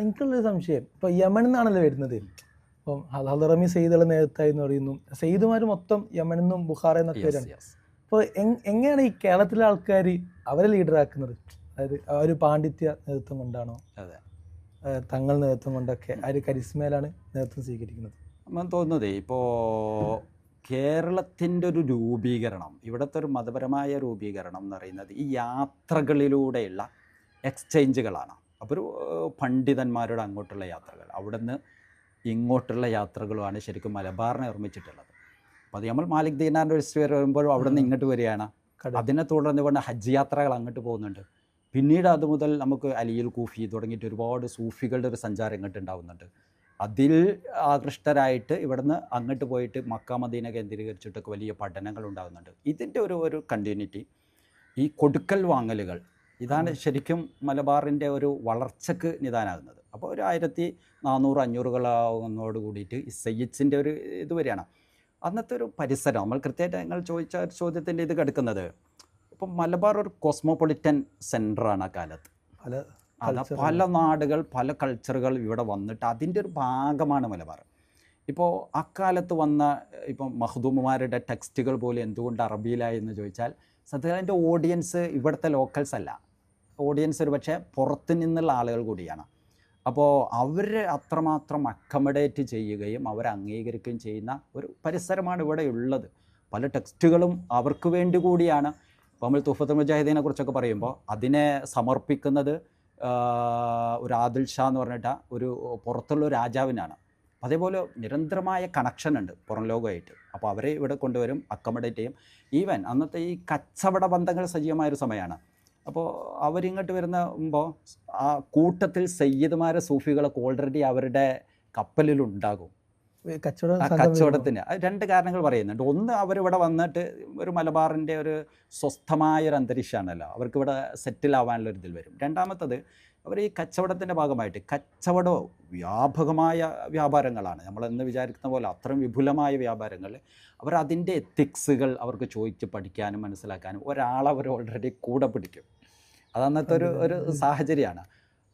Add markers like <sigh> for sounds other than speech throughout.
എനിക്കുള്ളൊരു സംശയം. ഇപ്പൊ യമനിൽ നിന്നാണല്ലോ വരുന്നത്. ഇപ്പം ഹലറമി സെയ്ദുള്ള നേതൃത്വമായി എന്ന് പറയുന്നു. സെയ്ദുമാർ മൊത്തം യമനെന്നും നിന്നും ബുഖാറ എന്നൊക്കെ വരാണ്. അപ്പോൾ എങ്ങനെയാണ് ഈ കേരളത്തിലെ ആൾക്കാർ അവരെ ലീഡറാക്കുന്നത് അതായത് ആ ഒരു പാണ്ഡിത്യ നേതൃത്വം കൊണ്ടാണോ? അതെ. തങ്ങൾ നേതൃത്വം കൊണ്ടൊക്കെ ആ ഒരു കരിസ്മയിലാണ് നേതൃത്വം സ്വീകരിക്കുന്നത്. നമ്മൾ തോന്നുന്നത് ഇപ്പോൾ കേരളത്തിന്റെ ഒരു രൂപീകരണം ഇവിടുത്തെ ഒരു മതപരമായ രൂപീകരണം എന്ന് പറയുന്നത് ഈ യാത്രകളിലൂടെയുള്ള എക്സ്ചേഞ്ചുകളാണ് അപ്പോൾ ഒരു പണ്ഡിതന്മാരുടെ അങ്ങോട്ടുള്ള യാത്രകൾ. അവിടെ നിന്ന് ഇങ്ങോട്ടുള്ള യാത്രകളുമാണ് ശരിക്കും മലബാറിനെ നിർമ്മിച്ചിട്ടുള്ളത്. അപ്പോൾ അത് നമ്മൾ മാലിക് ദീനാറിന്റെ ഒരു സ്ഫിയർ വരുമ്പോൾ അവിടെ നിന്ന് ഇങ്ങോട്ട് വരികയാണ്. അതിനെ തുടർന്ന് കൊണ്ട് ഹജ്ജ് യാത്രകൾ അങ്ങോട്ട് പോകുന്നുണ്ട്. പിന്നീട് അത് മുതൽ നമുക്ക് അലിയിൽ കൂഫി തുടങ്ങിയിട്ട് ഒരുപാട് സൂഫികളുടെ ഒരു സഞ്ചാരം ഇങ്ങോട്ട് ഉണ്ടാവുന്നുണ്ട്. അതിൽ ആകൃഷ്ടരായിട്ട് ഇവിടുന്ന് അങ്ങോട്ട് പോയിട്ട് മക്ക മദീന കേന്ദ്രീകരിച്ചിട്ടൊക്കെ വലിയ പഠനങ്ങൾ ഉണ്ടാകുന്നുണ്ട്. ഇതിന്റെ ഒരു ഒരു കണ്ടിന്യൂറ്റി ഈ കൊടുക്കൽ വാങ്ങലുകൾ ഇതാണ് ശരിക്കും മലബാറിന്റെ ഒരു വളർച്ചക്ക് നിദാനാകുന്നത്. അപ്പോൾ ഒരു ആയിരത്തി നാനൂറ് അഞ്ഞൂറുകളാവുന്നതോട് കൂടിയിട്ട് ഈ സയ്യിദ്സിന്റെ ഒരു ഇത് വരികയാണ്. അന്നത്തെ ഒരു പരിസരം നമ്മൾ കൃത്യമായിട്ട് നിങ്ങൾ ചോദിച്ച ചോദ്യത്തിന്റെ ഇത് കിടക്കുന്നത് ഇപ്പം മലബാർ ഒരു കോസ്മോപൊളിറ്റൻ സെന്ററാണ് ആ കാലത്ത്. പല പല നാടുകൾ പല കൾച്ചറുകൾ ഇവിടെ വന്നിട്ട് അതിന്റെ ഒരു ഭാഗമാണ് മലബാർ. ഇപ്പോൾ അക്കാലത്ത് വന്ന ഇപ്പം മഹദൂമുമാരുടെ ടെക്സ്റ്റുകൾ പോലും എന്തുകൊണ്ട് അറബിയിലായി എന്ന് ചോദിച്ചാൽ സത്യത്തിൽ എന്റെ ഓഡിയൻസ് ഇവിടുത്തെ ലോക്കൽസ് അല്ല. ഓഡിയൻസ് ഒരു പക്ഷേ പുറത്ത് നിന്നുള്ള ആളുകൾ കൂടിയാണ്. അപ്പോൾ അവർ അത്രമാത്രം അക്കമഡേറ്റ് ചെയ്യുകയും അവരെ അംഗീകരിക്കുകയും ചെയ്യുന്ന ഒരു പരിസരമാണ് ഇവിടെ ഉള്ളത്. പല ടെക്സ്റ്റുകളും അവർക്ക് വേണ്ടി കൂടിയാണ്. ഇപ്പോൾ നമ്മൾ തുഫത്ത് മുജാഹിദീനെ കുറിച്ചൊക്കെ പറയുമ്പോൾ അതിനെ സമർപ്പിക്കുന്നത് ഒരു ആദിൽ ഷാ എന്ന് പറഞ്ഞിട്ട് ഒരു പുറത്തുള്ള രാജാവിനാണ്. അതേപോലെ നിരന്തരമായ കണക്ഷൻ ഉണ്ട് പുറം ലോകമായിട്ട്. അപ്പോൾ അവരെ ഇവിടെ കൊണ്ടുവരും അക്കോമഡേറ്റ് ചെയ്യും. ഈവൻ അന്നത്തെ ഈ കച്ചവട ബന്ധങ്ങൾ സജീവമായ ഒരു സമയമാണ്. അപ്പോൾ അവരിങ്ങോട്ട് വരുമ്പോൾ ആ കൂട്ടത്തിൽ സയ്യിദ്മാരെ സൂഫികളൊക്കെ ഓൾറെഡി അവരുടെ കപ്പലിലുണ്ടാകും. കച്ചവടത്തിന്. രണ്ട് കാരണങ്ങൾ പറയുന്നുണ്ട്. ഒന്ന് അവരിവിടെ വന്നിട്ട് ഒരു മലബാറിന്റെ ഒരു സ്വസ്ഥമായ ഒരു അന്തരീക്ഷമാണല്ലോ. അവർക്ക് ഇവിടെ സെറ്റിൽ ആവാനുള്ള ഒരു ഇതിൽ വരും. രണ്ടാമത്തത് അവർ ഈ കച്ചവടത്തിന്റെ ഭാഗമായിട്ട് കച്ചവടവും വ്യാപകമായ വ്യാപാരങ്ങളാണ്. നമ്മൾ എന്ന് വിചാരിക്കുന്ന പോലെ അത്രയും വിപുലമായ വ്യാപാരങ്ങൾ. അവർ അതിന്റെ എത്തിക്സുകൾ അവർക്ക് ചോദിച്ച് പഠിക്കാനും മനസ്സിലാക്കാനും ഒരാൾ അവർ ഓൾറെഡി കൂടെ പിടിക്കും. അത് അന്നത്തെ ഒരു ഒരു സാഹചര്യമാണ്.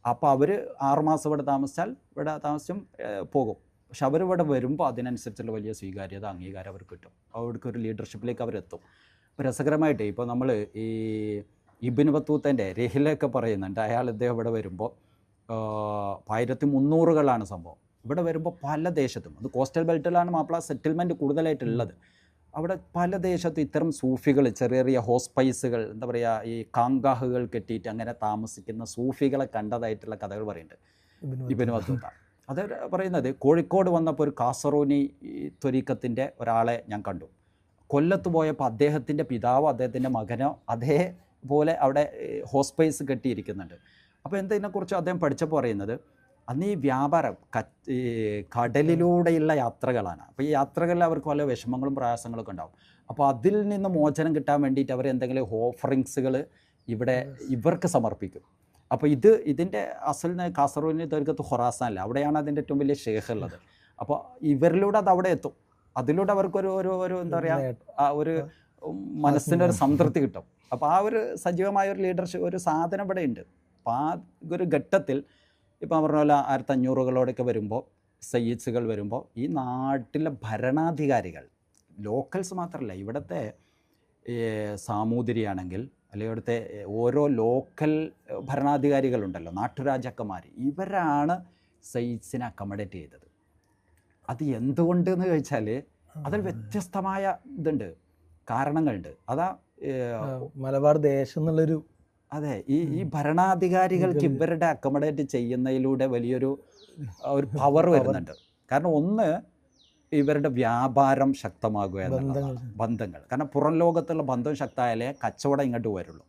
അപ്പോൾ അവർ ആറുമാസം ഇവിടെ താമസിച്ചാൽ ഇവിടെ താമസിച്ചും പോകും. പക്ഷെ അവരിവിടെ വരുമ്പോൾ അതിനനുസരിച്ചുള്ള വലിയ സ്വീകാര്യത അംഗീകാരം അവർക്ക് കിട്ടും. അവർക്ക് ഒരു ലീഡർഷിപ്പിലേക്ക് അവരെത്തും. അപ്പോൾ രസകരമായിട്ട് ഇപ്പോൾ നമ്മൾ ഈ ഇബിൻ ബത്തൂത്തന്റെ രഹിലൊക്കെ പറയുന്നുണ്ട്. അയാൾ ഇദ്ദേഹം ഇവിടെ വരുമ്പോൾ ആയിരത്തി മുന്നൂറുകളാണ് സംഭവം. ഇവിടെ വരുമ്പോൾ പല ദേശത്തും അത് കോസ്റ്റൽ ബെൽറ്റിലാണ് മാപ്പിള സെറ്റിൽമെന്റ് കൂടുതലായിട്ടുള്ളത്. അവിടെ പല ദേശത്തും ഇത്തരം സൂഫികൾ ചെറിയ ചെറിയ ഹോസ്പൈസുകൾ എന്താ പറയുക ഈ കാങ്കാഹുകൾ കെട്ടിയിട്ട് അങ്ങനെ താമസിക്കുന്ന സൂഫികളെ കണ്ടതായിട്ടുള്ള കഥകൾ പറയുന്നുണ്ട്. ഇബിൻ ഇബിന് വത്തൂത്ത അത് പറയുന്നത് കോഴിക്കോട് വന്നപ്പോൾ ഒരു കാസറോനി ത്വരീക്കത്തിന്റെ ഒരാളെ ഞാൻ കണ്ടു. കൊല്ലത്ത് പോയപ്പോൾ അദ്ദേഹത്തിന്റെ പിതാവ് അദ്ദേഹത്തിന്റെ മകനോ അതേപോലെ അവിടെ ഹോസ്പൈസ് കെട്ടിയിരിക്കുന്നുണ്ട്. അപ്പോൾ എന്തതിനെക്കുറിച്ച് അദ്ദേഹം പഠിച്ചപ്പോൾ പറയുന്നത്? അന്ന് ഈ വ്യാപാരം കടലിലൂടെയുള്ള യാത്രകളാണ്. അപ്പോൾ ഈ യാത്രകളിൽ അവർക്ക് പല വിഷമങ്ങളും പ്രയാസങ്ങളൊക്കെ ഉണ്ടാവും. അപ്പോൾ അതിൽ നിന്ന് മോചനം കിട്ടാൻ വേണ്ടിയിട്ട് അവർ എന്തെങ്കിലും ഓഫറിങ്സുകൾ ഇവിടെ ഇവർക്ക് സമർപ്പിക്കും. അപ്പോൾ ഇത് ഇതിന്റെ അസൽ കാസർഗോഡിന് ദീർഘത്ത് ഹൊറാസാനല്ല അവിടെയാണ് അതിന്റെ ഏറ്റവും വലിയ ഷേഖ് ഉള്ളത്. അപ്പോൾ ഇവരിലൂടെ അത് അവിടെ എത്തും. അതിലൂടെ അവർക്കൊരു ഒരു ഒരു എന്താ പറയുക ആ ഒരു മനസ്സിന്റെ ഒരു സംതൃപ്തി കിട്ടും. അപ്പോൾ ആ ഒരു സജീവമായ ഒരു ലീഡർഷിപ്പ് ഒരു സാധനം ഇവിടെ ഉണ്ട്. അപ്പോൾ ആ ഒരു ഘട്ടത്തിൽ ഇപ്പം പറഞ്ഞ പോലെ ആയിരത്തി അഞ്ഞൂറുകളോടൊക്കെ വരുമ്പോൾ സയ്യിദ്സുകൾ വരുമ്പോൾ ഈ നാട്ടിലെ ഭരണാധികാരികൾ ലോക്കൽസ് മാത്രമല്ല ഇവിടുത്തെ സാമൂതിരിയാണെങ്കിൽ അല്ലെങ്കിൽ അവിടുത്തെ ഓരോ ലോക്കൽ ഭരണാധികാരികളുണ്ടല്ലോ നാട്ടുരാജാക്കന്മാർ ഇവരാണ് സയ്യിദ്സിനെ അക്കമഡേറ്റ് ചെയ്തത്. അത് എന്തുകൊണ്ട് എന്ന് ചോദിച്ചാൽ അതിൽ വ്യത്യസ്തമായ ഇതുണ്ട് കാരണങ്ങളുണ്ട്. അതാ മലബാർ ദേശം എന്നുള്ളൊരു അതെ ഈ ഈ ഭരണാധികാരികൾക്ക് ഇവരുടെ അക്കമഡേറ്റ് ചെയ്യുന്നതിലൂടെ വലിയൊരു ഒരു <laughs> പവർ വരുന്നുണ്ട്. കാരണം ഒന്ന് ഇവരുടെ വ്യാപാരം ശക്തമാകുക എന്നുള്ളതാണ് ബന്ധങ്ങൾ. കാരണം പുറം ലോകത്തുള്ള ബന്ധം ശക്തമായാലേ കച്ചവടം ഇങ്ങോട്ട് വരുള്ളൂ.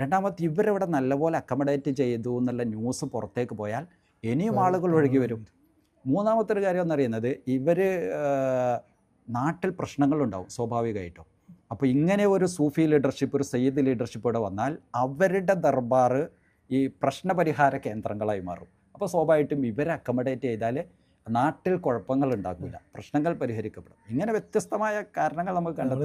രണ്ടാമത്തെ ഇവരിവിടെ നല്ലപോലെ അക്കമഡേറ്റ് ചെയ്തു എന്നുള്ള ന്യൂസ് പുറത്തേക്ക് പോയാൽ ഇനിയും ആളുകൾ ഒഴുകി വരും. മൂന്നാമത്തെ ഒരു കാര്യം എന്നറിയുന്നത് ഇവർ നാട്ടിൽ പ്രശ്നങ്ങളുണ്ടാവും സ്വാഭാവികമായിട്ടും. അപ്പോൾ ഇങ്ങനെ ഒരു സൂഫി ലീഡർഷിപ്പ് ഒരു സയ്യിദ് ലീഡർഷിപ്പ് ഇവിടെ വന്നാൽ അവരുടെ ദർബാർ ഈ പ്രശ്നപരിഹാര കേന്ദ്രങ്ങളായി മാറും. അപ്പോൾ സ്വാഭാവികമായിട്ടും ഇവരെ അക്കമഡേറ്റ് ചെയ്താൽ നാട്ടിൽ കുഴപ്പങ്ങൾ ഉണ്ടാക്കില്ല പ്രശ്നങ്ങൾ പരിഹരിക്കപ്പെടും. ഇങ്ങനെ വ്യത്യസ്തമായ കാരണങ്ങൾ നമുക്ക് കണ്ടെത്താം.